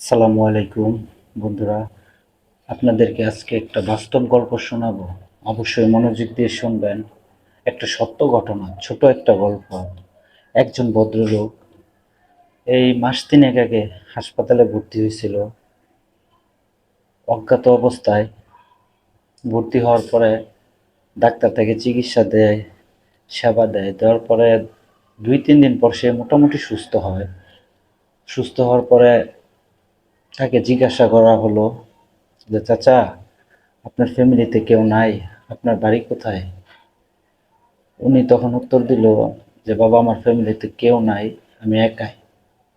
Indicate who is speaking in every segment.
Speaker 1: আসসালামু আলাইকুম, বন্ধুরা। আপনাদেরকে আজকে একটা বাস্তব গল্প শোনাবো। অবশ্যই মনোযোগ দিয়ে শুনবেন। একটা সত্য ঘটনা, ছোট একটা গল্প। একজন ভদ্রলোক এই মাস তিনেক আগে হাসপাতালে ভর্তি হয়েছিল। অজ্ঞাত অবস্থায় ভর্তি হওয়ার পরে ডাক্তার তাকে চিকিৎসা দেয়, সেবা দেয়। দেওয়ার পরে দুই তিন দিন পর সে মোটামুটি সুস্থ হয়। সুস্থ হওয়ার পরে তাকে জিজ্ঞাসা করা হলো যে, চাচা, আপনার ফ্যামিলিতে কেউ নাই, আপনার বাড়ি কোথায়? উনি তখন উত্তর দিল যে, বাবা, আমার ফ্যামিলিতে কেউ নাই, আমি একাই।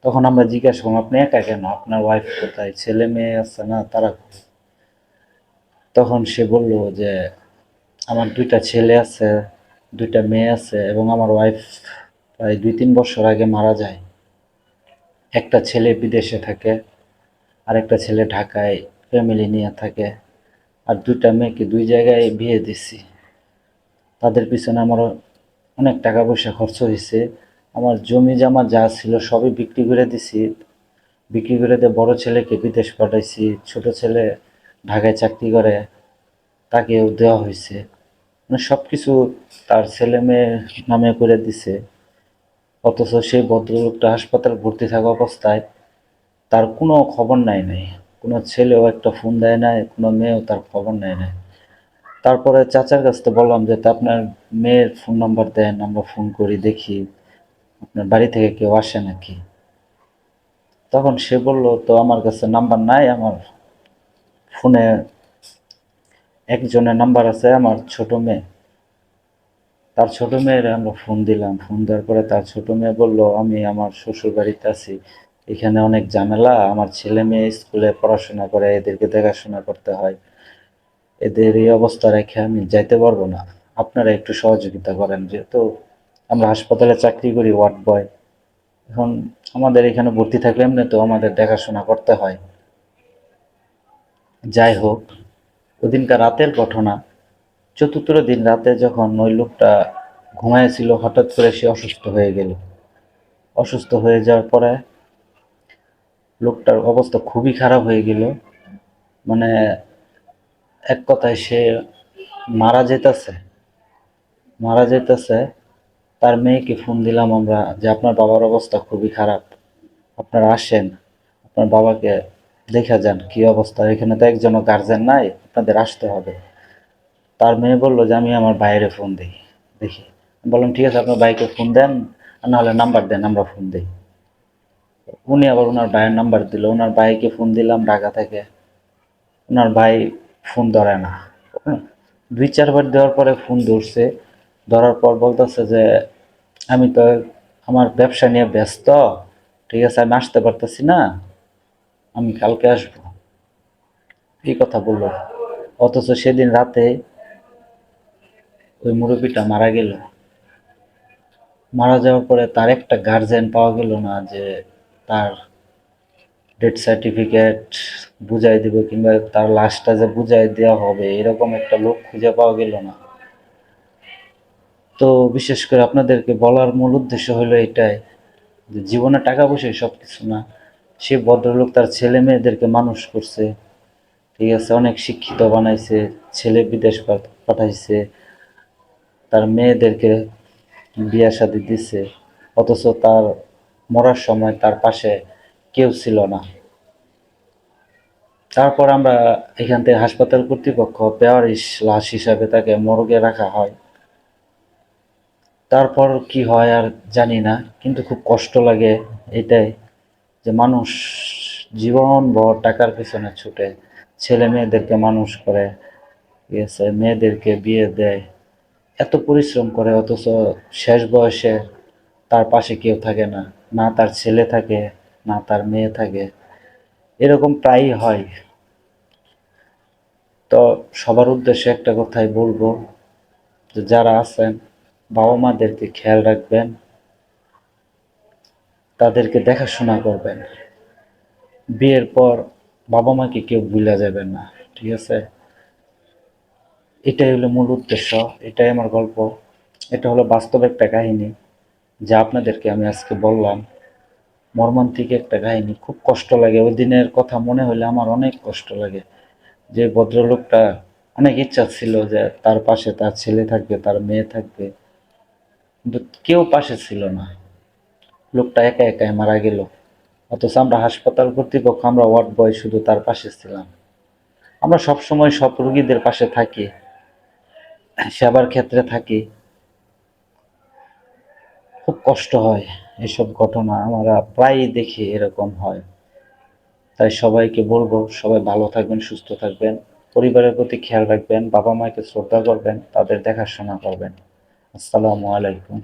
Speaker 1: তখন আমরা জিজ্ঞাসা করলাম, আপনি একা কেন? আপনার ওয়াইফ কোথায়? ছেলে মেয়ে আছে না? তারা তখন সে বলল যে, আমার দুইটা ছেলে আছে, দুইটা মেয়ে আছে এবং আমার ওয়াইফ প্রায় দুই তিন বছর আগে মারা যায়। একটা ছেলে বিদেশে থাকে আর একটা ছেলে ঢাকায় ফ্যামিলি নিয়ে থাকে। আর দুইটা মেয়েকে দুই জায়গায় বিয়ে দিছি। তাদের পিছনে আমার অনেক টাকা পয়সা খরচ হয়েছে। আমার জমি জমা যা ছিল সবই বিক্রি করে দিছি। বিক্রি করে দিয়ে বড় ছেলেকে বিদেশ পাঠাইছি। ছোট ছেলে ঢাকায় চাকরি করে, তাকেও দেওয়া হয়েছে। মানে সব কিছু তার ছেলে মেয়ে নামে করে দিছে। অথচ সেই ভদ্রলোকটা হাসপাতাল ভর্তি থাকা অবস্থায় তার কোনো খবর নাই নাই। কোনো ছেলেও একটা ফোন দেয় নাই, কোনো মেয়েও তার খবর নেয় নাই। তারপরে চাচার কাছ থেকে বললাম যে, তা আপনার মেয়ের ফোন নাম্বার দেন, আমরা ফোন করি, দেখি আপনার বাড়ি থেকে কেউ আসে নাকি? তখন সে বলল, তো আমার কাছে নাম্বার নাই, আমার ফোনে একজনের নাম্বার আছে, আমার ছোট মেয়ে। তার ছোট মেয়ের আমরা ফোন দিলাম। ফোন দেওয়ার পরে তার ছোট মেয়ে বলল, আমি আমার শ্বশুর বাড়িতে আছি এখানে অনেক ঝামেলা। আমার ছেলে মেয়ে স্কুলে পড়াশোনা করে, এদেরকে দেখাশোনা করতে হয়। এদের এই অবস্থা রেখে আমি যাইতে পারব না। আপনারা একটু সহযোগিতা করেন, যেহেতু আমরা হাসপাতালে চাকরি করি, ওয়ার্ড বয়। এখন আমাদের এখানে ভর্তি থাকলে এমনি তো আমাদের দেখাশোনা করতে হয়। যাই হোক, ওদিনকার রাতের ঘটনা। চতুর্থ দিন রাতে যখন ওই লোকটা ঘুমাইছিল হঠাৎ করে সে অসুস্থ হয়ে গেল। অসুস্থ হয়ে যাওয়ার পরে লোকটার অবস্থা খুবই খারাপ হয়ে গেল। মানে এক কথায় সে মারা যেতেছে। মারা যেতেছে, তার মেয়েকে ফোন দিলাম আমরা যে আপনার বাবার অবস্থা খুবই খারাপ। আপনারা আসেন, আপনার বাবাকে দেখা যান, কি অবস্থা? এখানে তো একজনও গার্জেন নাই, আপনাদের আসতে হবে। তার মেয়ে বলল যে, আমি আমার বাইরে ফোন দিই, দেখি। বললাম, ঠিক আছে, আপনার বাইকে ফোন দেন, আর নাহলে নাম্বার দেন, আমরা ফোন দিই। উনি আবার ওনার ভাইয়ের নাম্বার দিল। ওনার ভাইকে ফোন দিলাম ঢাকা থেকে। ওনার ভাই ফোন ধরে না। হ্যাঁ, দুই চারবার দেওয়ার পরে ফোন ধরছে। ধরার পর বলতেছে যে আমি তো আমার ব্যবসা নিয়ে ব্যস্ত। ঠিক আছে আমি আসতে পারতেছি না। আমি কালকে আসব। এই কথা বলল। অথচ সেদিন রাতে ওই মুরব্বীটা মারা গেল। মারা যাওয়ার পরে তার একটা গার্জেন পাওয়া গেল না যে তার ডেথ সার্টিফিকেট বুঝাই দিব কিংবা তার লাশটা যে বুঝাই দেওয়া হবে, এরকম একটা লোক খুঁজে পাওয়া গেল না। তো বিশেষ করে আপনাদেরকে বলার মূল উদ্দেশ্য হলো এটাই, যে জীবনে টাকা পয়সাই সব কিছু না। সে ভদ্রলোক তার ছেলে মেয়েদেরকে মানুষ করছে, ঠিক আছে, অনেক শিক্ষিত বানাইছে, ছেলে বিদেশ পাঠাইছে, তার মেয়েদেরকে বিয়া শাদি দিছে, অথচ তার মরার সময় তার পাশে কেউ ছিল না। তারপর আমরা এখান থেকে হাসপাতাল কর্তৃপক্ষ পেয়ারিশ লাশ হিসাবে তাকে মর্গে রাখা হয়। তারপর কি হয় আর জানি না, কিন্তু খুব কষ্ট লাগে এটাই যে মানুষ জীবনভর টাকার পিছনে ছুটে, ছেলে মেয়েদেরকে মানুষ করে, ঠিক আছে, মেয়েদেরকে বিয়ে দেয়, এত পরিশ্রম করে, অথচ শেষ বয়সে তার পাশে কেউ থাকে না না তার ছেলে থাকে, না তার মেয়ে থাকে। এরকম প্রায়ই হয়। তো সবার উদ্দেশ্যে একটা কথাই বলব যে যারা আছেন, বাবা মাদেরকে খেয়াল রাখবেন, তাদেরকে দেখাশোনা করবেন। বিয়ের পর বাবা মাকে কেউ ভুলে যাবেন না, ঠিক আছে? এটাই হলো মূল উদ্দেশ্য, এটাই আমার গল্প। এটা হলো বাস্তব একটা কাহিনী। যা আপনাদেরকে আমি আজকে বললাম, মর্মান্তিক একটা কাহিনী, খুব কষ্ট লাগে। ওই দিনের কথা মনে হলে আমার অনেক কষ্ট লাগে। যে ভদ্রলোকটা অনেক ইচ্ছা ছিল যে তার পাশে তার ছেলে থাকবে, তার মেয়ে থাকবে, কিন্তু কেউ পাশে ছিল না। লোকটা একা একাই মারা গেল। অথচ আমরা হাসপাতাল কর্তৃপক্ষ, আমরা ওয়ার্ড বয় শুধু তার পাশে ছিলাম। আমরা সব সময় সব রুগীদের পাশে থাকি, সেবার ক্ষেত্রে থাকি। খুব কষ্ট হয় এসব ঘটনা। আমরা প্রায়ই দেখি এরকম হয়। তাই সবাইকে বলব, সবাই ভালো থাকবেন, সুস্থ থাকবেন। পরিবারের প্রতি খেয়াল রাখবেন বাবা মাকে শ্রদ্ধা করবেন, তাদের দেখাশোনা করবেন। আসসালামু আলাইকুম।